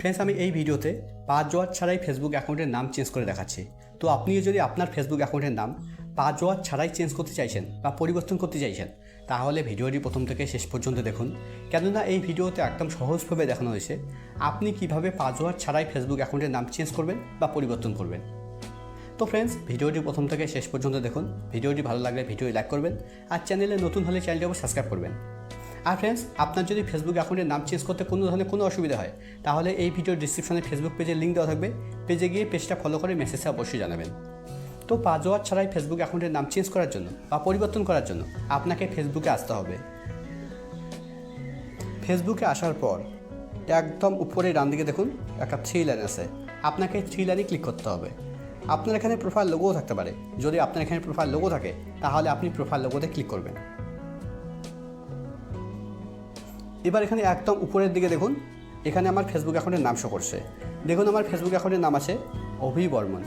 Friends আমি এই ভিডিওতে পাসওয়ার্ড ছাড়াই ফেসবুক অ্যাকাউন্টের নাম চেঞ্জ করে দেখাচ্ছি। তো আপনিও যদি আপনার ফেসবুক অ্যাকাউন্টের নাম পাসওয়ার্ড ছাড়াই চেঞ্জ করতে চাইছেন বা পরিবর্তন করতে চাইছেন, তাহলে ভিডিওটি প্রথম থেকে শেষ পর্যন্ত দেখুন। কেননা এই ভিডিওতে একদম সহজভাবে দেখানো হয়েছে, আপনি কীভাবে পাসওয়ার্ড ছাড়াই ফেসবুক অ্যাকাউন্টের নাম চেঞ্জ করবেন বা পরিবর্তন করবেন। তো ফ্রেন্ডস ভিডিওটি প্রথম থেকে শেষ পর্যন্ত দেখুন। ভিডিওটি ভালো লাগলে ভিডিওটি লাইক করবেন আর চ্যানেলে নতুন হলে চ্যানেলটি সাবস্ক্রাইব করবেন। আর ফ্রেন্ডস আপনার যদি ফেসবুক অ্যাকাউন্টের নাম চেঞ্জ করতে কোনো ধরনের কোনো অসুবিধা হয়, তাহলে এই ভিডিওর ডিসক্রিপশনে ফেসবুক পেজের লিঙ্ক দেওয়া থাকবে। পেজে গিয়ে পেজটা ফলো করে মেসেজে অবশ্যই জানাবেন। তো পাসওয়ার্ড ছাড়াই ফেসবুক অ্যাকাউন্টের নাম চেঞ্জ করার জন্য বা পরিবর্তন করার জন্য আপনাকে ফেসবুকে আসতে হবে। ফেসবুকে আসার পর একদম উপরে ডান দিকে দেখুন, একটা থ্রি লাইন আছে। আপনাকে থ্রি লাইনে ক্লিক করতে হবে। আপনার এখানে প্রোফাইল লোগোও থাকতে পারে। যদি আপনার এখানে প্রোফাইল লোগো থাকে, তাহলে আপনি প্রোফাইল লোগোতে ক্লিক করবেন। এবার এখানে একদম উপরের দিকে দেখুন, এখানে আমার ফেসবুক অ্যাকাউন্টের নাম শো করছে। দেখুন আমার ফেসবুক অ্যাকাউন্টের নাম আছে অভি বর্মন।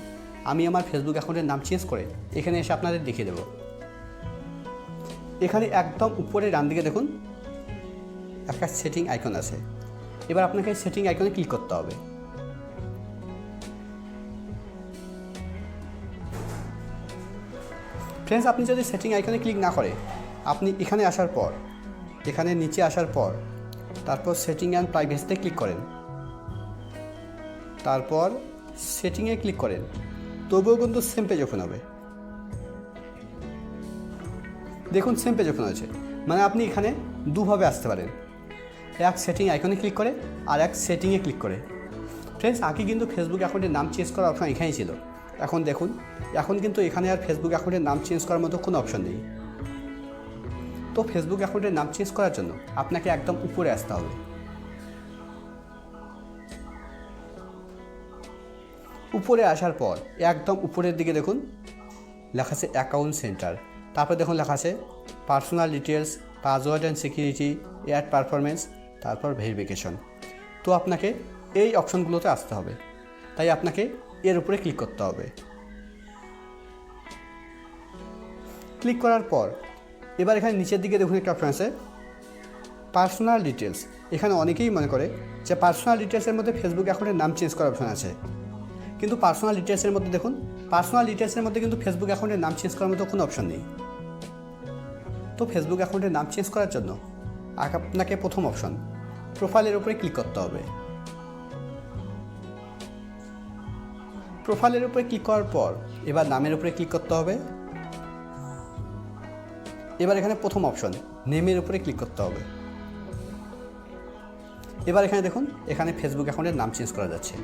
আমি আমার ফেসবুক অ্যাকাউন্টের নাম চেঞ্জ করে এখানে এসে আপনাদের দেখিয়ে দেবো। এখানে একদম উপরে ডান দিকে দেখুন, একটা সেটিং আইকন আছে। এবার আপনাকে সেটিং আইকনে ক্লিক করতে হবে। ফ্রেন্ডস আপনি যদি সেটিং আইকনে ক্লিক না করে, আপনি এখানে আসার পর এখানে নিচে আসার পর, তারপর সেটিং অ্যান্ড প্রাইভেসিতে ক্লিক করেন। তারপর সেটিংয়ে ক্লিক করেন। তবুও কিন্তু সেম পেজ ওপেন হবে। দেখুন সেম পেজ ওপেন হয়েছে। মানে আপনি এখানে দুভাবে আসতে পারেন। এক সেটিং আইকনে ক্লিক করে, আর এক সেটিংয়ে ক্লিক করে। ফ্রেন্ডস আগে কিন্তু ফেসবুক অ্যাকাউন্টের নাম চেঞ্জ করার অপশন এখানেই ছিল। এখন দেখুন, এখন কিন্তু এখানে আর ফেসবুক অ্যাকাউন্টের নাম চেঞ্জ করার মতো কোনো অপশন নেই। তো ফেসবুক অ্যাকাউন্টের নাম চেঞ্জ করার জন্য আপনাকে একদম উপরে আসতে হবে। উপরে আসার পর একদম উপরের দিকে দেখুন, লেখা আছে অ্যাকাউন্ট সেন্টার তারপর দেখুন লেখা আছে personal details password and security air performance তারপর ভেরিফিকেশন তো আপনাকে এই অপশনগুলোতে আসতে হবে। তাই আপনাকে এর উপরে ক্লিক করতে হবে। ক্লিক করার পর এবার এখানে নিচের দিকে দেখুন একটা অপশন আছে পার্সোনাল ডিটেলস এখানে অনেকেই মনে করে যে পার্সোনাল ডিটেলসের মধ্যে ফেসবুক অ্যাকাউন্টের নাম চেঞ্জ করার অপশন আছে। কিন্তু পার্সোনাল ডিটেলসের মধ্যে দেখুন পার্সোনাল ডিটেলসের মধ্যে কিন্তু ফেসবুক অ্যাকাউন্টের নাম চেঞ্জ করার মতো কোনো অপশন নেই। তো ফেসবুক অ্যাকাউন্টের নাম চেঞ্জ করার জন্য আপনাকে প্রথম অপশন প্রোফাইলের উপরে ক্লিক করতে হবে। প্রোফাইলের উপরে ক্লিক করার পর এবার নামের উপরে ক্লিক করতে হবে। এবার এখানে প্রথম অপশন নেমের উপরে ক্লিক করতে হবে। এবার এখানে দেখুন, এখানে ফেসবুক অ্যাকাউন্টের নাম চেঞ্জ করা যাচ্ছে।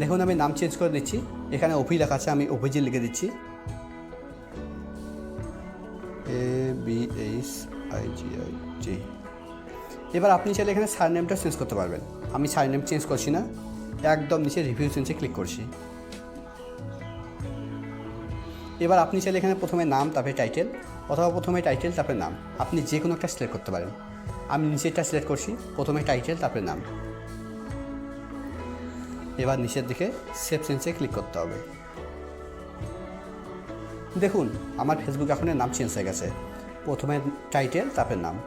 দেখুন, আমি নাম চেঞ্জ করে দিচ্ছি। এখানে অভি লেখা আছে, আমি অভিজিৎ লিখে দিচ্ছি। A B H I G I G এবার আপনি চাইলে এখানে সার নেমটা চেঞ্জ করতে পারবেন। আমি সার নেম চেঞ্জ করছি না, একদম নিচে রিভিউ চেঞ্জে ক্লিক করছি। এবার আপনি চাইলে এখানে প্রথমে নাম, তারপরে টাইটেল অথবা প্রথমে টাইটেল তারপরে নাম। আপনি যে কোনো একটা সিলেক্ট করতে পারেন। আমি নিচেরটা সিলেক্ট করছি, প্রথমে টাইটেল তারপরে নাম। এবার নিচের দিকে সেভ চেঞ্জে ক্লিক করতে হবে। দেখুন, আমার ফেসবুক অ্যাকাউন্টের নাম চেঞ্জ হয়ে গেছে। প্রথমে টাইটেল তারপরে নাম।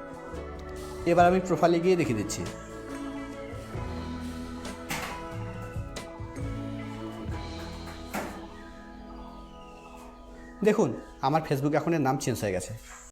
এবার আমি প্রোফাইলে গিয়ে দেখিয়ে দিচ্ছি। দেখুন আমার ফেসবুক অ্যাকাউন্টের নাম চেঞ্জ হয়ে গেছে।